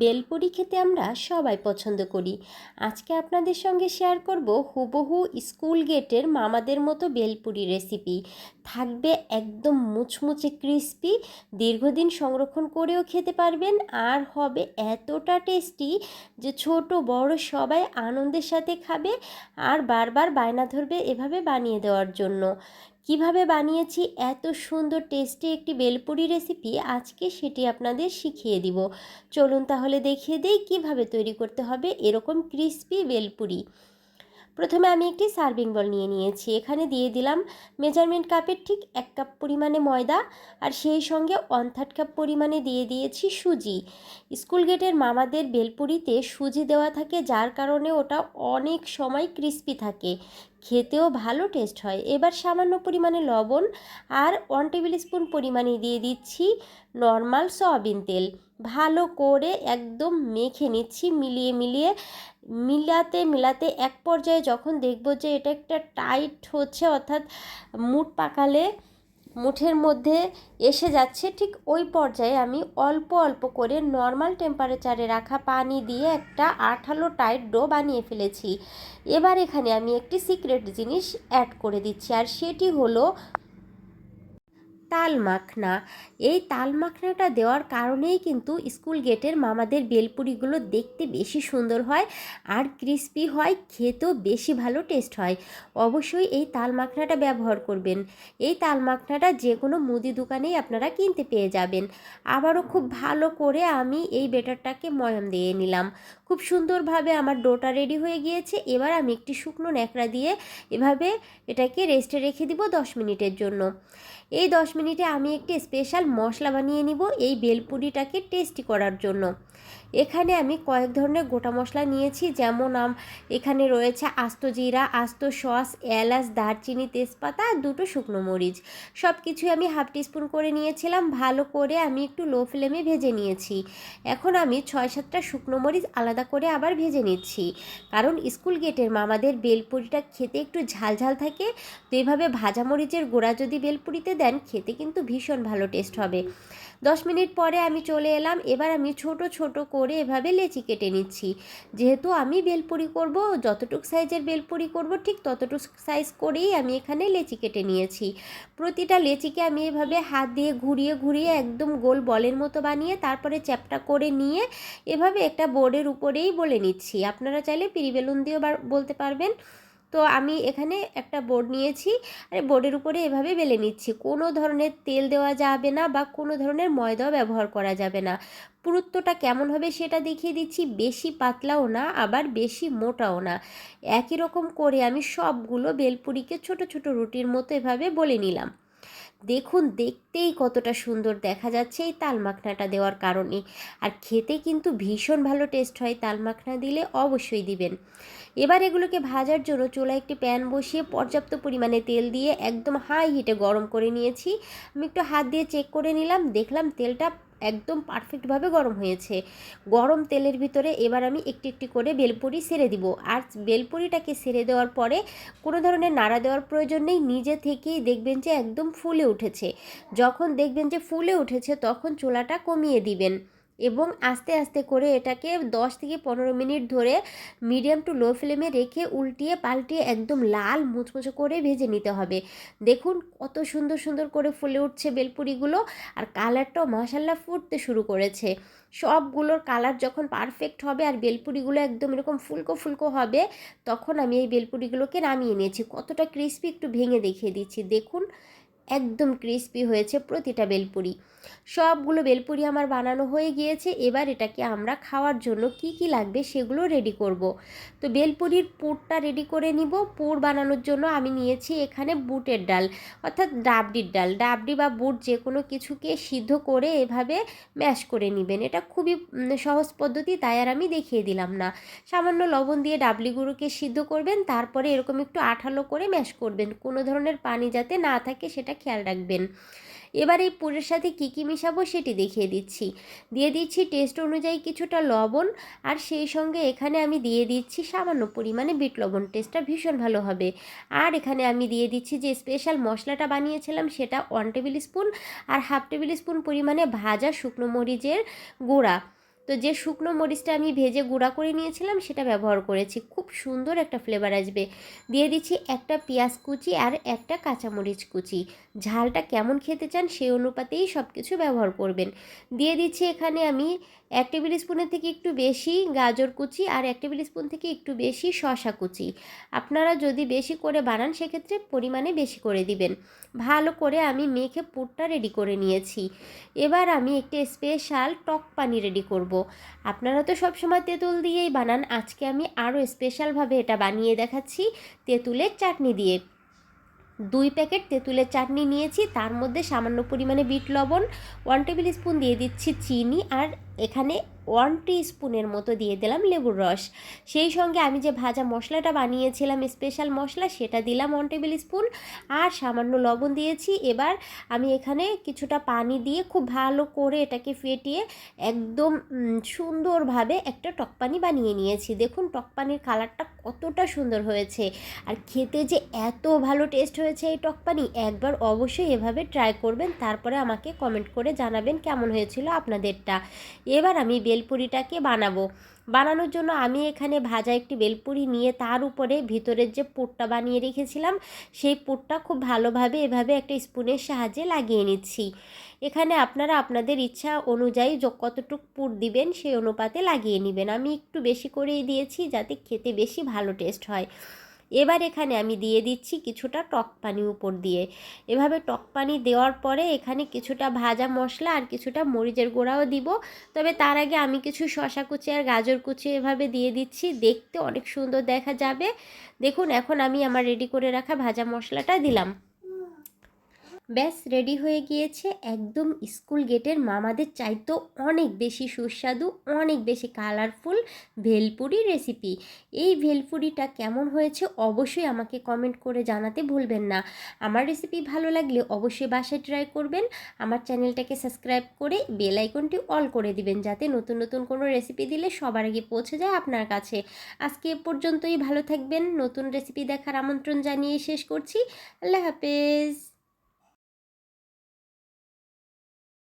বেলপুরি খেতে আমরা সবাই পছন্দ করি। আজকে আপনাদের সঙ্গে শেয়ার করব হুবহু স্কুল গেটের মামাদের মতো বেলপুরি রেসিপি থাকবে একদম মুচমুচে ক্রিস্পি দীর্ঘদিন সংরক্ষণ করেও খেতে পারবেন আর হবে এতটা টেস্টি যে ছোট, বড় সবাই আনন্দের সাথে খাবে আর বারবার বায়না ধরবে এভাবে বানিয়ে দেওয়ার জন্য। কীভাবে বানিয়েছি, এত সুন্দর, টেস্টি একটি বেলপুরি রেসিপি আজকে সেটি আপনাদের শিখিয়ে দিব। চলুন তাহলে দেখিয়ে দিই কীভাবে তৈরি করতে হবে এরকম ক্রিস্পি বেলপুরি। প্রথমে আমি একটি সার্ভিং বল নিয়ে নিয়েছি। এখানে দিয়ে দিলাম মেজারমেন্ট কাপের ঠিক এক কাপ পরিমাণে ময়দা আর সেই সঙ্গে ওয়ান থার্ড কাপ পরিমাণে দিয়ে দিয়েছি সুজি। স্কুল গেটের মামাদের বেলপুরিতে সুজি দেওয়া থাকে, যার কারণে ওটা অনেক সময় ক্রিস্পি থাকে। খেতেও ভালো টেস্ট হয়। এবার সামান্য পরিমাণে লবণ আর ওয়ান টেবিল স্পুন পরিমাণে দিয়ে দিচ্ছি নর্মাল সয়াবিন তেল। ভালো করে একদম মেখে নিচ্ছি, মিলিয়ে মিলিয়ে। মিলাতে মিলাতে এক পর্যায়ে যখন দেখব যে এটা একটা টাইট হচ্ছে, অর্থাৎ মুট পাকালে মুঠের মধ্যে এসে যাচ্ছে। ঠিক ওই পর্যায়ে আমি অল্প অল্প করে নর্মাল টেম্পারেচারে রাখা পানি দিয়ে একটা আঠালো টাইট ডো বানিয়ে ফেলেছি। এবার এখানে আমি একটি সিক্রেট জিনিস অ্যাড করে দিচ্ছি, আর সেটি হলো তাল মাখনা। এই তাল মাখনাটা দেওয়ার কারণেই কিন্তু স্কুল গেটের মামাদের বেলপুরিগুলো দেখতে বেশি সুন্দর হয় আর ক্রিস্পি হয়, খেতেও বেশি ভালো টেস্ট হয়। অবশ্যই এই তাল মাখনাটা ব্যবহার করবেন। এই তাল মাখনাটা যে কোনো মুদি দোকানেই আপনারা কিনতে পেয়ে যাবেন। আবারও খুব ভালো করে আমি এই বেটারটাকে ময়ম দিয়ে নিলাম। খুব সুন্দরভাবে আমার ডোটা রেডি হয়ে গিয়েছে। এবার আমি একটি শুকনো ন্যাকড়া দিয়ে এভাবে এটাকে রেস্টে রেখে দিব দশ মিনিটের জন্য। এই দশ মিনিটে আমি একটি স্পেশাল মশলা বানিয়ে নিব এই বেলপুরিটাকে টেস্টি করার জন্য। এখানে আমি কয়েক ধরনের গোটা মশলা নিয়েছি, যেমন এখানে রয়েছে আস্ত জিরা, আস্ত সস, এলাচ, দারচিনি, তেজপাতা আর দুটো শুকনো মরিচ। সব কিছুই আমি হাফ টিস্পুন করে নিয়েছিলাম, ভালো করে আমি একটু লো ফ্লেমে ভেজে নিয়েছি। এখন আমি ছয় সাতটা শুকনো মরিচ আলাদা করে আবার ভেজে নিচ্ছি। কারণ স্কুল গেটের মামাদের বেলপুরিটা খেতে একটু ঝালঝাল থাকে, তো এভাবে ভাজা মরিচের গোড়া যদি বেলপুরিতে দেন, খেতে কিন্তু ভীষণ ভালো টেস্ট হবে। দশ মিনিট পরে আমি চলে এলাম। এবার আমি ছোট ছোট করে এভাবে লেচি কেটে নিচ্ছি। যেহেতু আমি বেলপুরি করব, যতটুক সাইজের বেলপুরি করব, ঠিক ততটুক সাইজ করেই আমি এখানে লেচি কেটে নিয়েছি। প্রতিটা লেচিকে আমি এভাবে হাত দিয়ে ঘুরিয়ে ঘুরিয়ে একদম গোল বলের মতো বানিয়ে তারপরে চ্যাপটা করে নিয়ে এভাবে একটা বোর্ডের উপরেই বলে নিচ্ছি। আপনারা চাইলে পিরি বেলুন দিয়েও বলতে পারবেন। তো আমি এখানে একটা বোর্ড নিয়েছি, আর বোর্ডের উপরে এভাবে বেলে নিচ্ছি। কোনো ধরনের তেল দেওয়া যাবে না বা কোনো ধরনের ময়দাও ব্যবহার করা যাবে না। পুরুত্বটা কেমন হবে সেটা দেখিয়ে দিচ্ছি, বেশি পাতলাও না, আবার বেশি মোটাও না। একই রকম করে আমি সবগুলো বেলপুরিকে ছোট ছোট রুটির মতো এভাবে বলে নিলাম। দেখুন, দেখতেই কতটা সুন্দর দেখা যাচ্ছে এই তাল মাখনাটা দেওয়ার কারণে। আর খেতে কিন্তু ভীষণ ভালো টেস্ট হয়, তাল মাখনা দিলে অবশ্যই দিবেন। এবার এগুলোকে ভাজার জন্য চোলা একটি প্যান বসিয়ে পর্যাপ্ত পরিমাণে তেল দিয়ে একদম হাই হিটে গরম করে নিয়েছি। আমি একটু হাত দিয়ে চেক করে নিলাম, দেখলাম তেলটা একদম পারফেক্টভাবে গরম হয়েছে। গরম তেলের ভিতরে এবার আমি একটি একটি করে বেলপুরি সেরে দিব। আর বেলপুরিটাকে সেরে দেওয়ার পরে কোনো ধরনের নাড়া দেওয়ার প্রয়োজন নেই, নিজে থেকেই দেখবেন যে একদম ফুলে উঠেছে। যখন দেখবেন যে ফুলে উঠেছে তখন চোলাটা কমিয়ে দিবেন। এবং আস্তে আস্তে করে এটাকে দশ থেকে পনেরো মিনিট ধরে মিডিয়াম টু লো ফ্লেমে রেখে উল্টিয়ে পাল্টিয়ে একদম লাল মুচমুচে করে ভেজে নিতে হবে। দেখুন কত সুন্দর সুন্দর করে ফুলে উঠছে বেলপুরিগুলো আর কালারটাও মশাল্লা ফুটতে শুরু করেছে। সবগুলোর কালার যখন পারফেক্ট হবে আর বেলপুরিগুলো একদম এরকম ফুলকো ফুলকো হবে, তখন আমি এই বেলপুরিগুলোকে নামিয়ে নিয়েছি। কতটা ক্রিস্পি একটু ভেঙে দেখিয়ে দিচ্ছি। দেখুন একদম ক্রিস্পি হয়েছে প্রতিটা বেলপুরি। সবগুলো বেলপুরি আমার বানানো হয়ে গিয়েছে, এবার এটাকে আমরা খাওয়ার জন্য কি কি লাগবে সেগুলো রেডি করব। তো বেলপুরির পুরটা রেডি করে নিব। পুর বানানোর জন্য আমি নিয়েছি এখানে বুটের ডাল, অর্থাৎ ডাবডির ডাল। ডাবডি বা বুট যে কোনো কিছুকে সিদ্ধ করে এভাবে ম্যাশ করে নেবেন। এটা খুবই সহজ পদ্ধতি, তাই আর আমি দেখিয়ে দিলাম না। সামান্য লবণ দিয়ে ডাবলি গুঁড়োকে সিদ্ধ করবেন, তারপরে এরকম একটু আঠালো করে ম্যাশ করবেন। কোনো ধরনের পানি যাতে না থাকে সেটা খেয়াল রাখবেন। এবার এই পুরের সাথে কী কী মিশাবো সেটি দেখিয়ে দিচ্ছি। দিয়ে দিচ্ছি টেস্ট অনুযায়ী কিছুটা লবণ আর সেই সঙ্গে এখানে আমি দিয়ে দিচ্ছি সামান্য পরিমাণে বিট লবণ। টেস্টটা ভীষণ ভালো হবে। আর এখানে আমি দিয়ে দিচ্ছি যে স্পেশাল মশলাটা বানিয়েছিলাম সেটা ওয়ান টেবিল স্পুন আর হাফ টেবিল স্পুন পরিমাণে ভাজা শুকনো মরিচের গুঁড়া। তো যে শুকনো মরিচটা আমি ভেজে গুঁড়া করে নিয়েছিলাম, সেটা ব্যবহার করেছি। খুব সুন্দর একটা ফ্লেভার আসবে। দিয়ে দিচ্ছি একটা পেঁয়াজ কুচি আর একটা কাঁচামরিচ কুচি। ঝালটা কেমন খেতে চান সেই অনুপাতেই সব কিছু ব্যবহার করবেন। দিয়ে দিচ্ছি এখানে আমি এক টেবিল স্পুনের থেকে একটু বেশি গাজর কুচি আর এক টেবিল স্পুন থেকে একটু বেশি শশা কুচি। আপনারা যদি বেশি করে বানান, সেক্ষেত্রে পরিমাণে বেশি করে দিবেন। ভালো করে আমি মেখে পুরটা রেডি করে নিয়েছি। এবার আমি একটি স্পেশাল টক পানি রেডি করব। আপনারা তো সবসময় তেঁতুল দিয়েই বানান। আজকে আমি আরও স্পেশালভাবে এটা বানিয়ে দেখাচ্ছি তেঁতুলের চাটনি দিয়ে। দুই প্যাকেট তেঁতুলের চাটনি নিয়েছি। তার মধ্যে সামান্য পরিমাণে বিট লবণ, ওয়ান টেবিল স্পুন দিয়ে দিচ্ছি চিনি আর এখানে ওয়ান স্পুনের মতো দিয়ে দিলাম লেবুর রস। সেই সঙ্গে আমি যে ভাজা মশলাটা বানিয়েছিলাম স্পেশাল মশলা, সেটা দিলাম ওয়ান টেবিল স্পুন আর সামান্য লবণ দিয়েছি। এবার আমি এখানে কিছুটা পানি দিয়ে খুব ভালো করে এটাকে ফেটিয়ে একদম সুন্দরভাবে একটা টক পানি বানিয়ে নিয়েছি। দেখুন, টক পানির কালারটা কতটা সুন্দর হয়েছে। আর খেতে যে এত ভালো টেস্ট হয়েছে এই টক পানি, একবার অবশ্যই এভাবে ট্রাই করবেন। তারপরে আমাকে কমেন্ট করে জানাবেন কেমন হয়েছিল আপনাদেরটা। এবার আমি বেলপুরিটাকে বানাবো। বানানোর জন্য আমি এখানে ভাজা একটি বেলপুরি নিয়ে তার উপরে ভিতরের যে পুরটা বানিয়ে রেখেছিলাম, সেই পুরটা খুব ভালোভাবে এভাবে একটা স্পুনের সাহায্যে লাগিয়ে নিচ্ছি। এখানে আপনারা আপনাদের ইচ্ছা অনুযায়ী কতটুক পুর দিবেন সেই অনুপাতে লাগিয়ে নেবেন। আমি একটু বেশি করেই দিয়েছি যাতে খেতে বেশি ভালো টেস্ট হয়। এবার এখানে আমি দিয়ে দিচ্ছি কিছুটা টক পানি উপর দিয়ে। এভাবে টক পানি দেওয়ার পরে এখানে কিছুটা ভাজা মশলা আর কিছুটা মরিচের গোড়াও দিব। তবে তার আগে আমি কিছু শশা কুচি আর গাজর কুচি এভাবে দিয়ে দিচ্ছি। দেখতে অনেক সুন্দর দেখা যাবে। দেখুন, এখন আমি আমার রেডি করে রাখা ভাজা মশলাটা দিলাম। ব্যাস রেডি হয়ে গিয়েছে। একদম স্কুল গেটের মামাদের চাইতেও অনেক বেশি সুস্বাদু, অনেক বেশি কালারফুল ভেলপুরি রেসিপি এই ভেলপুরিটা কেমন হয়েছে অবশ্যই আমাকে কমেন্ট করে জানাতে ভুলবেন না। আমার রেসিপি ভালো লাগলে অবশ্যই বাসায় ট্রাই করবেন। আমার চ্যানেলটাকে সাবস্ক্রাইব করে বেল আইকনটি অল করে দিবেন, যাতে নতুন নতুন কোনো রেসিপি দিলে সবার আগে পৌঁছে যায় আপনার কাছে। আজকে এ পর্যন্তই, ভালো থাকবেন। নতুন রেসিপি দেখার আমন্ত্রণ জানিয়ে শেষ করছি। আল্লাহ হাফেজ।